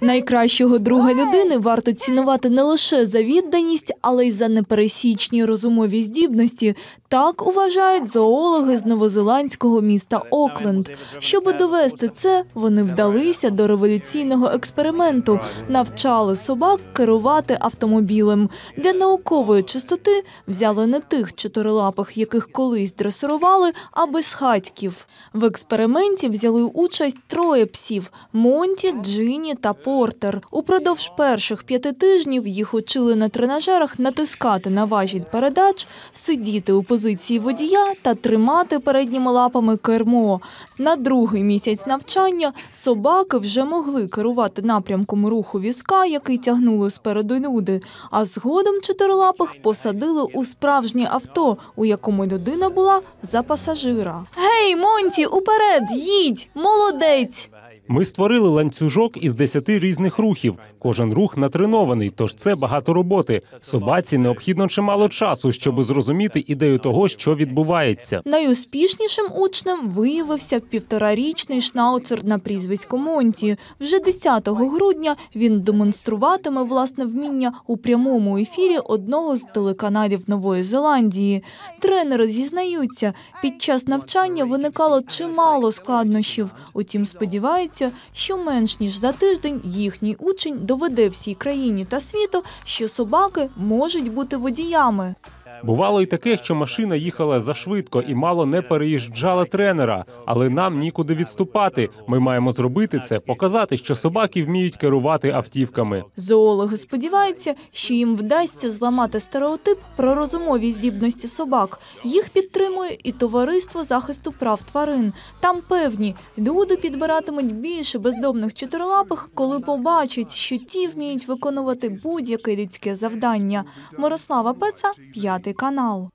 Найкращого друга людини варто цінувати не лише за відданість, але й за непересічні розумові здібності. Так вважають зоологи з новозеландського міста Окленд. Щоб довести це, вони вдалися до революційного експерименту, навчали собак керувати автомобілем. Для наукової чистоти взяли не тих чотирилапих, яких колись дресирували, а безхатьків. В експерименті взяли участь троє псів – Монті, Джині та Портер. Упродовж перших п'яти тижнів їх учили на тренажерах натискати на важіль передач, сидіти у позиції водія та тримати передніми лапами кермо. На другий місяць навчання собаки вже могли керувати напрямком руху візка, який тягнули спереду люди, а згодом чотирилапих посадили у справжнє авто, у якому людина була за пасажира. Гей, Монті, уперед, їдь! Молодець! Ми створили ланцюжок із 10 різних рухів. Кожен рух натренований, тож це багато роботи. Собаці необхідно чимало часу, щоб зрозуміти ідею того, що відбувається. Найуспішнішим учнем виявився півторарічний шнауцер на прізвисько Монті. Вже 10 грудня він демонструватиме власне вміння у прямому ефірі одного з телеканалів Нової Зеландії. Тренери зізнаються, під час навчання виникало чимало складнощів. Утім, сподіваються, що менш ніж за тиждень їхній учень доведе всій країні та світу, що собаки можуть бути водіями. Бувало й таке, що машина їхала зашвидко і мало не переїжджала тренера, але нам нікуди відступати. Ми маємо зробити це, показати, що собаки вміють керувати автівками. Зоологи сподіваються, що їм вдасться зламати стереотип про розумові здібності собак. Їх підтримує і товариство захисту прав тварин. Там певні люди підбиратимуть більше бездомних чотирилапих, коли побачать, що ті вміють виконувати будь-яке людське завдання. Мирослава Пеца, п'ятий канал.